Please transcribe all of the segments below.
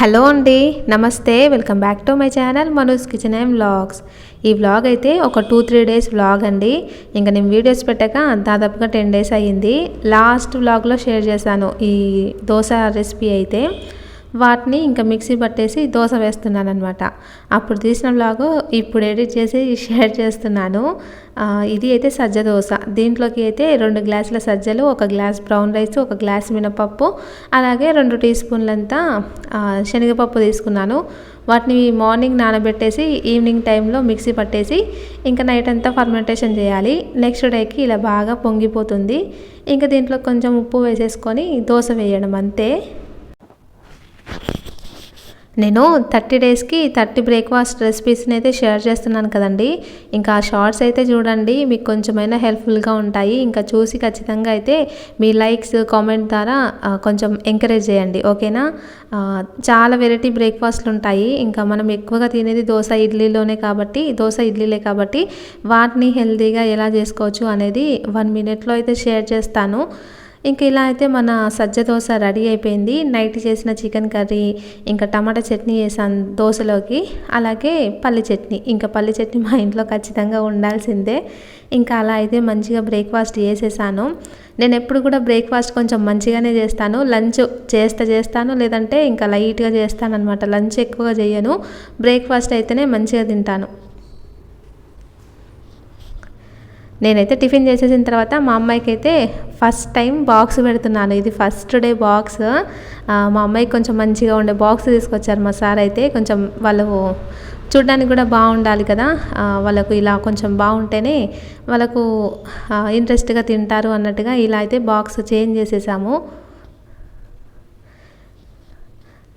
Hello అండి నమస్తే. Welcome back to my channel Manoj kitchen and vlogs. ఈ vlog అయితే ఒక టూ త్రీ డేస్ వ్లాగ్ అండి. ఇంకా నేను వీడియోస్ పెట్టాక దాదాపుగా టెన్ డేస్ అయ్యింది. లాస్ట్ వ్లాగ్లో షేర్ చేశాను ఈ దోశ రెసిపీ అయితే. వాటిని ఇంకా మిక్సీ పట్టేసి దోశ వేస్తున్నాను అనమాట అప్పుడు తీసిన వ్లాగ్ ఇప్పుడు ఎడిట్ చేసి షేర్ చేస్తున్నాను. ఇది అయితే సజ్జ దోశ. దీంట్లోకి అయితే రెండు గ్లాసుల సజ్జలు ఒక గ్లాస్ బ్రౌన్ రైస్ ఒక గ్లాస్ మినపప్పు అలాగే రెండు టీ స్పూన్లంతా శనగపప్పు తీసుకున్నాను. వాటిని మార్నింగ్ నానబెట్టేసి ఈవినింగ్ టైంలో మిక్సీ పట్టేసి ఇంకా నైట్ అంతా ఫర్మెంటేషన్ చేయాలి. నెక్స్ట్ డేకి ఇలా బాగా పొంగిపోతుంది. ఇంకా దీంట్లో కొంచెం ఉప్పు వేసేసుకొని దోశ వేయడం అంతే. నేను థర్టీ డేస్కి థర్టీ బ్రేక్ఫాస్ట్ రెసిపీస్ని అయితే షేర్ చేస్తున్నాను కదండి. ఇంకా ఆ షార్ట్స్ అయితే చూడండి మీకు కొంచెమైనా హెల్ప్ఫుల్గా ఉంటాయి. ఇంకా చూసి ఖచ్చితంగా అయితే మీ లైక్స్ కామెంట్ ద్వారా కొంచెం ఎంకరేజ్ చేయండి. ఓకేనా? చాలా వెరైటీ బ్రేక్ఫాస్ట్లు ఉంటాయి. ఇంకా మనం ఎక్కువగా తినేది దోశ ఇడ్లీలోనే కాబట్టి దోశ ఇడ్లీలే కాబట్టి వాటిని హెల్తీగా ఎలా చేసుకోవచ్చు అనేది వన్ మినిట్లో అయితే షేర్ చేస్తాను. ఇంక ఇలా అయితే మన సజ్జ దోశ రెడీ అయిపోయింది. నైట్ చేసిన చికెన్ కర్రీ ఇంకా టమాటా చట్నీ వేసాను దోశలోకి. అలాగే పల్లి చట్నీ. ఇంకా పల్లి చట్నీ మా ఇంట్లో ఖచ్చితంగా ఉండాల్సిందే. ఇంకా అలా అయితే మంచిగా బ్రేక్ఫాస్ట్ చేసేసాను. నేను ఎప్పుడు కూడా బ్రేక్ఫాస్ట్ కొంచెం మంచిగానే చేస్తాను. లంచ్ చేస్తా చేస్తాను. లేదంటే ఇంకా లైట్గా చేస్తాను అనమాట లంచ్ ఎక్కువగా చేయను. బ్రేక్ఫాస్ట్ అయితేనే మంచిగా తింటాను. నేనైతే టిఫిన్ చేసేసిన తర్వాత మా అమ్మాయికి అయితే ఫస్ట్ టైం బాక్స్ పెడుతున్నాను. ఇది ఫస్ట్ డే బాక్స్. మా అమ్మాయికి కొంచెం మంచిగా ఉండే బాక్స్ తీసుకొచ్చారు మా సార్ అయితే. కొంచెం వాళ్ళు చూడడానికి కూడా బాగుండాలి కదా. వాళ్ళకు ఇలా కొంచెం బాగుంటేనే వాళ్ళకు ఇంట్రెస్ట్గా తింటారు అన్నట్టుగా ఇలా అయితే బాక్స్ చేంజ్ చేసేసాము.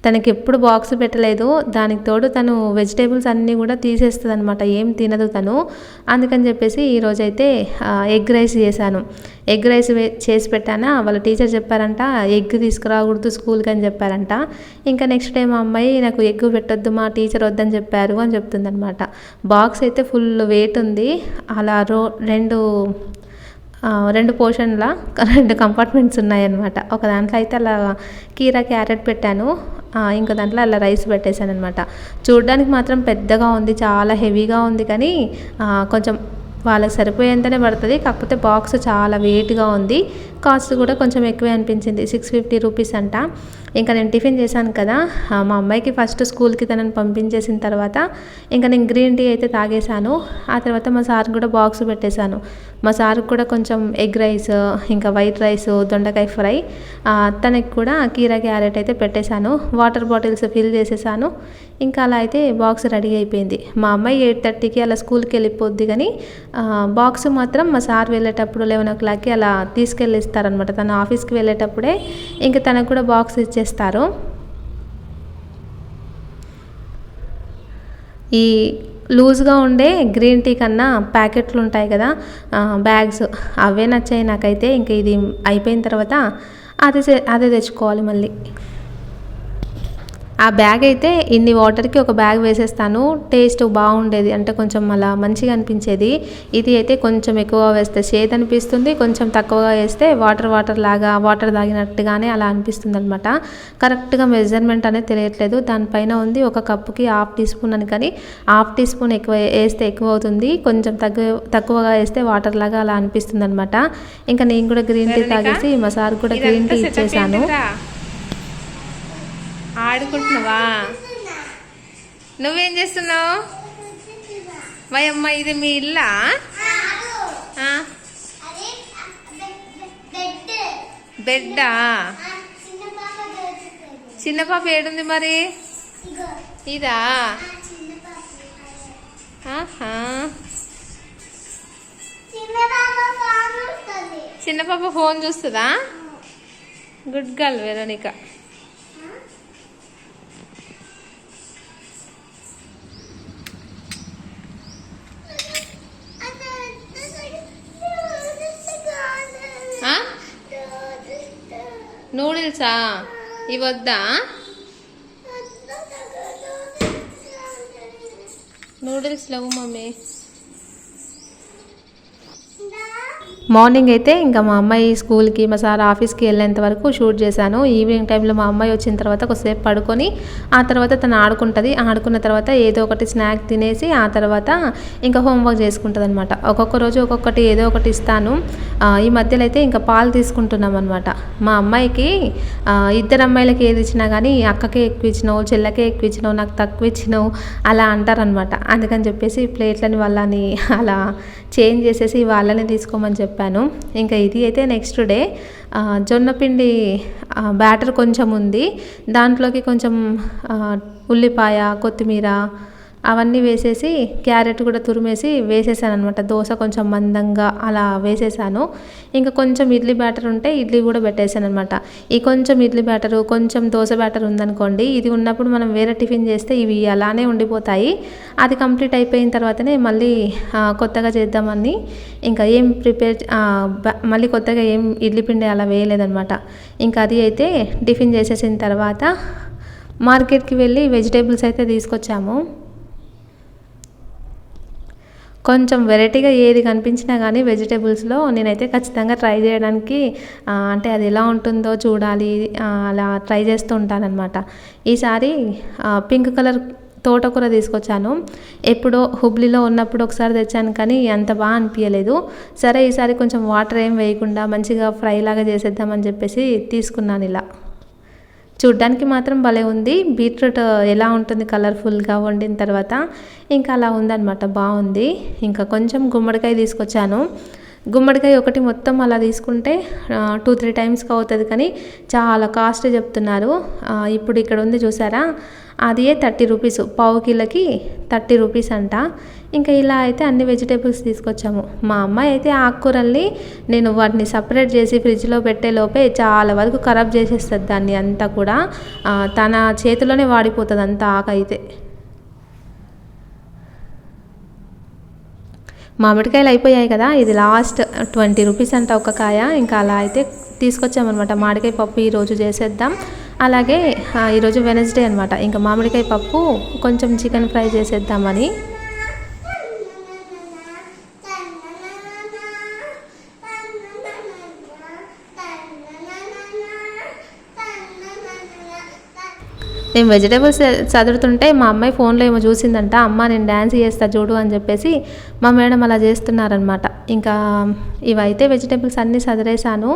తనకి ఎప్పుడు బాక్స్ పెట్టలేదు. దానికి తోడు తను వెజిటేబుల్స్ అన్నీ కూడా తీసేస్తుంది అనమాట ఏం తినదు తను. అందుకని చెప్పేసి ఈరోజైతే ఎగ్ రైస్ చేశాను. ఎగ్ రైస్ వే చేసి పెట్టానా? వాళ్ళ టీచర్ చెప్పారంట ఎగ్ తీసుకురాకూడదు స్కూల్కి అని చెప్పారంట. ఇంకా నెక్స్ట్ టైం మా అమ్మాయి నాకు ఎగ్ పెట్టొద్దు మా టీచర్ వద్దని చెప్పారు అని చెప్తుందనమాట బాక్స్ అయితే ఫుల్ వెయిట్ ఉంది. అలా రో రెండు రెండు పోర్షన్ల రెండు కంపార్ట్మెంట్స్ ఉన్నాయన్నమాట. ఒక దాంట్లో అయితే అలా కీరా క్యారెట్ పెట్టాను. ఇంకో దాంట్లో అలా రైస్ పెట్టేశాను అనమాట చూడడానికి మాత్రం పెద్దగా ఉంది చాలా హెవీగా ఉంది కానీ కొంచెం వాళ్ళకి సరిపోయేంతనే పడుతుంది. కాకపోతే బాక్స్ చాలా వెయిట్గా ఉంది. కాస్ట్ కూడా కొంచెం ఎక్కువే అనిపించింది సిక్స్ ఫిఫ్టీ రూపీస్ అంట. ఇంకా నేను టిఫిన్ చేశాను కదా మా అమ్మాయికి ఫస్ట్ స్కూల్కి తనని పంపించేసిన తర్వాత ఇంకా నేను గ్రీన్ టీ అయితే తాగేశాను. ఆ తర్వాత మా సార్ కూడా బాక్స్ పెట్టేశాను. మా సార్కి కూడా కొంచెం ఎగ్ రైస్ ఇంకా వైట్ రైస్ దొండకాయ ఫ్రై తనకి కూడా కీరా క్యారెట్ అయితే పెట్టేశాను. వాటర్ బాటిల్స్ ఫిల్ చేసేసాను ఇంకా అలా అయితే బాక్స్ రెడీ అయిపోయింది. మా అమ్మాయి ఎయిట్ థర్టీకి అలా స్కూల్కి వెళ్ళిపోద్ది కానీ బాక్స్ మాత్రం మా సార్ వెళ్ళేటప్పుడు లెవెన్ ఓ క్లాక్కి అలా తీసుకెళ్ళిస్తారనమాట తను తన ఆఫీస్కి వెళ్ళేటప్పుడే ఇంకా తనకు కూడా బాక్స్ చేస్తారు. ఈ లూజ్గా ఉండే గ్రీన్ టీ కన్నా ప్యాకెట్లు ఉంటాయి కదా బ్యాగ్స్ అవే నచ్చాయి నాకైతే. ఇంకా ఇది అయిపోయిన తర్వాత అదే అదే తెచ్చుకోవాలి మళ్ళీ. ఆ బ్యాగ్ అయితే ఇన్ని వాటర్కి ఒక బ్యాగ్ వేసేస్తాను. టేస్ట్ బాగుండేది. అంటే కొంచెం అలా మంచిగా అనిపించేది. ఇది అయితే కొంచెం ఎక్కువ వేస్తే చేదు అనిపిస్తుంది. కొంచెం తక్కువగా వేస్తే వాటర్ వాటర్ లాగా వాటర్ తాగినట్టుగానే అలా అనిపిస్తుంది అనమాట కరెక్ట్గా మెజర్మెంట్ అనేది తెలియట్లేదు. దానిపైన ఉంది ఒక కప్పుకి హాఫ్ టీ స్పూన్ అని. కానీ హాఫ్ టీ స్పూన్ ఎక్కువ వేస్తే ఎక్కువ అవుతుంది. కొంచెం తక్కువ తక్కువగా వేస్తే వాటర్ లాగా అలా అనిపిస్తుంది అనమాట ఇంకా నేను కూడా గ్రీన్ టీ తాగేసి మా సార్ కూడా గ్రీన్ టీ ఇచ్చేసాను. ఆడుకుంటున్నావా? నువ్వేం చేస్తున్నావు? వయమ్మ ఇది మీ ఇల్లా? బెడ్డా? చిన్న పాప ఏడుంది మరి? ఇదా? చిన్న పాప ఫోన్ చూస్తుందా? Good girl Veronica. ಡ್ರೆಸ್ಸಾ ಇವದ್ದ ನೂಡಲ್ಸ್ ಲವ್ ಮಮ್ಮಿ. మార్నింగ్ అయితే ఇంకా మా అమ్మాయి స్కూల్కి మా సార్ ఆఫీస్కి వెళ్ళేంత వరకు షూట్ చేశాను. ఈవినింగ్ టైంలో మా అమ్మాయి వచ్చిన తర్వాత కొద్దిసేపు పడుకొని ఆ తర్వాత తను ఆడుకుంటుంది. ఆడుకున్న తర్వాత ఏదో ఒకటి స్నాక్ తినేసి ఆ తర్వాత ఇంకా హోంవర్క్ చేసుకుంటుంది అనమాట ఒక్కొక్క రోజు ఒక్కొక్కటి ఏదో ఒకటి ఇస్తాను. ఈ మధ్యలో అయితే ఇంకా పాలు తీసుకుంటున్నాం అనమాట మా అమ్మాయికి ఇద్దరు అమ్మాయిలకి ఏది ఇచ్చినా కానీ అక్కకే ఎక్కువ ఇచ్చినావు చెల్లకే ఎక్కువ ఇచ్చినావు నాకు తక్కువ ఇచ్చినావు అలా అంటారనమాట అందుకని చెప్పేసి ప్లేట్లని వాళ్ళని అలా చేంజ్ చేసేసి వాళ్ళని తీసుకోమని చెప్పాను. ఇంకా ఇది అయితే నెక్స్ట్ డే జొన్నపిండి బ్యాటర్ కొంచెం ఉంది. దాంట్లోకి కొంచెం ఉల్లిపాయ కొత్తిమీర అవన్నీ వేసేసి క్యారెట్ కూడా తురిమేసి వేసేసాను అనమాట దోశ కొంచెం మందంగా అలా వేసేసాను. ఇంకా కొంచెం ఇడ్లీ బ్యాటర్ ఉంటే ఇడ్లీ కూడా పెట్టేశాను అనమాట ఈ కొంచెం ఇడ్లీ బ్యాటరు కొంచెం దోశ బ్యాటర్ ఉందనుకోండి ఇది ఉన్నప్పుడు మనం వేరే టిఫిన్ చేస్తే ఇవి అలానే ఉండిపోతాయి. అది కంప్లీట్ అయిపోయిన తర్వాతనే మళ్ళీ కొత్తగా చేద్దామని ఇంకా ఏం ప్రిపేర్ మళ్ళీ కొత్తగా ఏం ఇడ్లీ పిండి అలా వేయలేదనమాట ఇంకా అది అయితే టిఫిన్ చేసేసిన తర్వాత మార్కెట్కి వెళ్ళి వెజిటేబుల్స్ అయితే తీసుకొచ్చాము. కొంచెం వెరైటీగా ఏది కనిపించినా కానీ వెజిటేబుల్స్లో నేనైతే ఖచ్చితంగా ట్రై చేయడానికి అంటే అది ఎలా ఉంటుందో చూడాలి అలా ట్రై చేస్తూ ఉంటానన్నమాట. ఈసారి పింక్ కలర్ తోటకూర తీసుకొచ్చాను. ఎప్పుడో హుబ్లీలో ఉన్నప్పుడు ఒకసారి తెచ్చాను కానీ అంత బాగా అనిపించలేదు. సరే ఈసారి కొంచెం వాటర్ ఏం వేయకుండా మంచిగా ఫ్రై లాగా చేసేద్దామని చెప్పేసి తీసుకున్నాను ఇలా. చూడ్డానికి మాత్రం భలే ఉంది. బీట్రూట్ ఎలా ఉంటుంది కలర్ఫుల్గా వండిన తర్వాత ఇంకా అలా ఉందన్నమాట బాగుంది. ఇంకా కొంచెం గుమ్మడికాయ తీసుకొచ్చాను. గుమ్మడికాయ ఒకటి మొత్తం అలా తీసుకుంటే టూ త్రీ టైమ్స్కి అవుతుంది కానీ చాలా కాస్ట్ చెప్తున్నారు. ఇప్పుడు ఇక్కడ ఉంది చూసారా? అది థర్టీ రూపీస్ పావు కిలోకి థర్టీ రూపీస్ అంట. ఇంకా ఇలా అయితే అన్ని వెజిటేబుల్స్ తీసుకొచ్చాము. మా అమ్మాయి అయితే ఆకుకూరల్ని నేను వాటిని సపరేట్ చేసి ఫ్రిడ్జ్లో పెట్టే లోపే చాలా వరకు ఖరాబ్ చేసేస్తుంది దాన్ని అంతా కూడా. తన చేతిలోనే వాడిపోతుంది అంత ఆకు అయితే. మామిడికాయలు అయిపోయాయి కదా ఇది లాస్ట్ ట్వంటీ రూపీస్ అంట ఒక కాయ. ఇంకా అలా అయితే తీసుకొచ్చామన్నమాట. మామిడికాయ పప్పు ఈరోజు చేసేద్దాం. అలాగే ఈరోజు వెనస్డే అనమాట ఇంకా మామిడికాయ పప్పు కొంచెం చికెన్ ఫ్రై చేసేద్దామని. నేను వెజిటేబుల్స్ చదువుతుంటే మా అమ్మాయి ఫోన్లో ఏమో చూసిందంట అమ్మ నేను డ్యాన్స్ చేస్తా చూడు అని చెప్పేసి మా మేడం అలా చేస్తున్నారనమాట ఇంకా ఇవైతే వెజిటేబుల్స్ అన్నీ చదివేశాను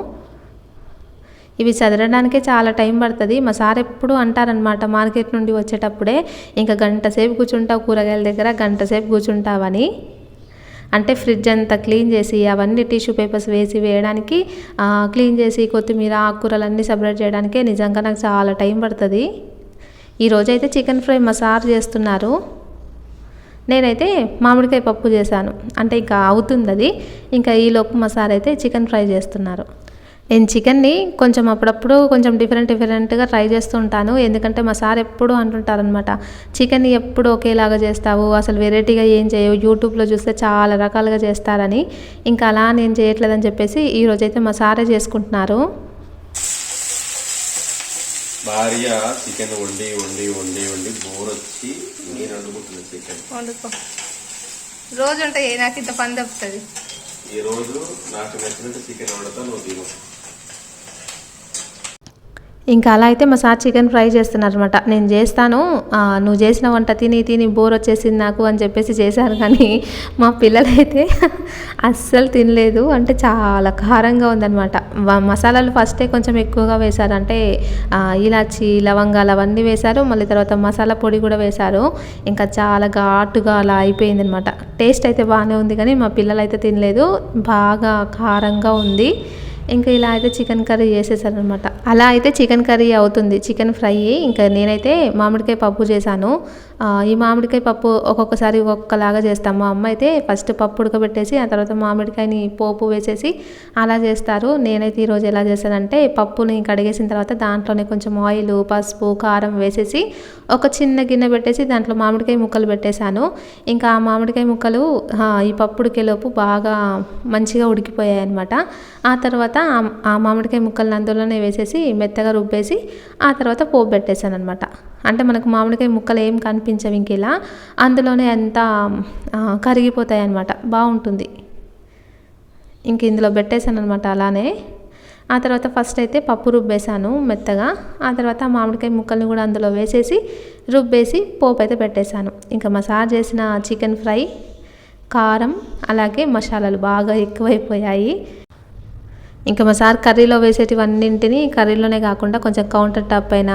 ఇవి చదవడానికే చాలా టైం పడుతుంది. మా సార్ ఎప్పుడు అంటారనమాట మార్కెట్ నుండి వచ్చేటప్పుడే ఇంకా గంట సేపు కూర్చుంటావు కూరగాయల దగ్గర గంట సేపు కూర్చుంటావని. అంటే ఫ్రిడ్జ్ అంతా క్లీన్ చేసి అవన్నీ టిష్యూ పేపర్స్ వేసి వేయడానికి క్లీన్ చేసి కొత్తిమీర ఆకుకూరలన్నీ సపరేట్ చేయడానికే నిజంగా నాకు చాలా టైం పడుతుంది. ఈరోజైతే చికెన్ ఫ్రై మా సార్ చేస్తున్నారు. నేనైతే మామిడికాయ పప్పు చేశాను. అంటే ఇంకా అవుతుంది అది ఇంకా ఈలోపు మా సార్ అయితే చికెన్ ఫ్రై చేస్తున్నారు. నేను చికెన్ని కొంచెం అప్పుడప్పుడు కొంచెం డిఫరెంట్ డిఫరెంట్గా ట్రై చేస్తూ ఉంటాను. ఎందుకంటే మా సార్ ఎప్పుడు అంటుంటారనమాట చికెన్ ఎప్పుడు ఒకేలాగా చేస్తావు? అసలు వెరైటీగా ఏం చేయవు? యూట్యూబ్లో చూస్తే చాలా రకాలుగా చేస్తారని. ఇంకా అలా నేను చేయట్లేదని చెప్పేసి ఈరోజైతే మా సారే చేసుకుంటున్నారు. భార్య చికెన్ వండి వండి వండి వండి బోర్ వచ్చి నేను వండుకుంటున్నా చికెన్. వండుకో. రోజు ఉంటాయి నాకు ఇంత పని తప్పుతుంది. ఈ రోజు నాకు నచ్చినట్టు చికెన్ వండుతా నువ్వు తిను. ఇంకా అలా అయితే మా సార్ చికెన్ ఫ్రై చేస్తున్నారనమాట నేను చేస్తాను. నువ్వు చేసిన వంట తిని తిని బోర్ వచ్చేసింది నాకు అని చెప్పేసి చేశారు. కానీ మా పిల్లలైతే అస్సలు తినలేదు. అంటే చాలా కారంగా ఉందనమాట మసాలాలు ఫస్టే కొంచెం ఎక్కువగా వేశారు. అంటే ఇలాచి లవంగాలు అవన్నీ వేశారు. మళ్ళీ తర్వాత మసాలా పొడి కూడా వేశారు. ఇంకా చాలా ఘాటుగా అలా అయిపోయింది అనమాట టేస్ట్ అయితే బాగానే ఉంది కానీ మా పిల్లలు అయితే తినలేదు. బాగా కారంగా ఉంది. ఇంకా ఇలా అయితే చికెన్ కర్రీ చేసేసాను అనమాట అలా అయితే చికెన్ కర్రీ అవుతుంది. చికెన్ ఫ్రై ఇంకా నేనైతే మామిడికాయ పప్పు చేశాను. ఈ మామిడికాయ పప్పు ఒక్కొక్కసారి ఒక్కొక్కలాగా చేస్తాము. మా అమ్మ అయితే ఫస్ట్ పప్పు ఉడకబెట్టేసి ఆ తర్వాత మామిడికాయని పోపు వేసేసి అలా చేస్తారు. నేనైతే ఈరోజు ఎలా చేశానంటే పప్పుని కడిగేసిన తర్వాత దాంట్లోనే కొంచెం ఆయిల్ పసుపు కారం వేసేసి ఒక చిన్న గిన్నె పెట్టేసి దాంట్లో మామిడికాయ ముక్కలు పెట్టేశాను. ఇంకా ఆ మామిడికాయ ముక్కలు ఈ పప్పు ఉడికేలోపు బాగా మంచిగా ఉడికిపోయాయి అనమాట ఆ తర్వాత ఆ మామిడికాయ ముక్కలను అందులోనే వేసేసి మెత్తగా రుబ్బేసి ఆ తర్వాత పోపు పెట్టేశాను అనమాట అంటే మనకు మామిడికాయ ముక్కలు ఏం కనిపించవు ఇంక ఇలా అందులోనే అంతా కరిగిపోతాయి అన్నమాట బాగుంటుంది. ఇంక ఇందులో పెట్టేశాను అనమాట అలానే. ఆ తర్వాత ఫస్ట్ అయితే పప్పు రుబ్బేశాను మెత్తగా. ఆ తర్వాత మామిడికాయ ముక్కల్ని కూడా అందులో వేసేసి రుబ్బేసి పోపు అయితే పెట్టేశాను. ఇంకా మసాజ్ చేసిన చికెన్ ఫ్రై కారం అలాగే మసాలాలు బాగా ఎక్కువైపోయాయి. ఇంకా మా సార్ కర్రీలో వేసేటివన్నింటిని కర్రీలోనే కాకుండా కొంచెం కౌంటర్ టాప్ పైన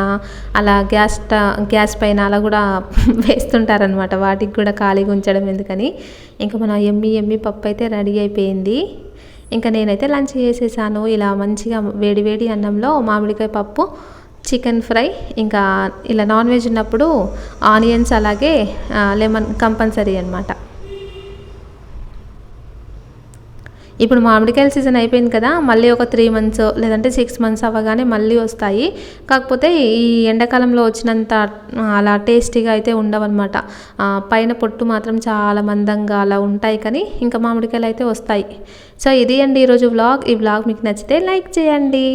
అలా గ్యాస్ టా గ్యాస్ పైన అలా కూడా వేస్తుంటారనమాట వాటికి కూడా ఖాళీగా ఉంచడం ఎందుకని. ఇంకా మన ఎమ్మి ఎమ్మి పప్పు అయితే రెడీ అయిపోయింది. ఇంకా నేనైతే లంచ్ చేసేసాను. ఇలా మంచిగా వేడి వేడి అన్నంలో మామిడికాయ పప్పు చికెన్ ఫ్రై ఇంకా ఇలా నాన్ వెజ్ ఉన్నప్పుడు ఆనియన్స్ అలాగే లెమన్ కంపల్సరీ అనమాట ఇప్పుడు మామిడికాయల సీజన్ అయిపోయింది కదా మళ్ళీ ఒక త్రీ మంత్స్ లేదంటే సిక్స్ మంత్స్ అవ్వగానే మళ్ళీ వస్తాయి. కాకపోతే ఈ ఎండాకాలంలో వచ్చినంత అలా టేస్టీగా అయితే ఉండవన్నమాట. పైన పొట్టు మాత్రం చాలా మందంగా అలా ఉంటాయి కానీ ఇంకా మామిడికాయలు అయితే వస్తాయి. సో ఇది అండి ఈరోజు వ్లాగ్ ఈ వ్లాగ్ మీకు నచ్చితే లైక్ చేయండి.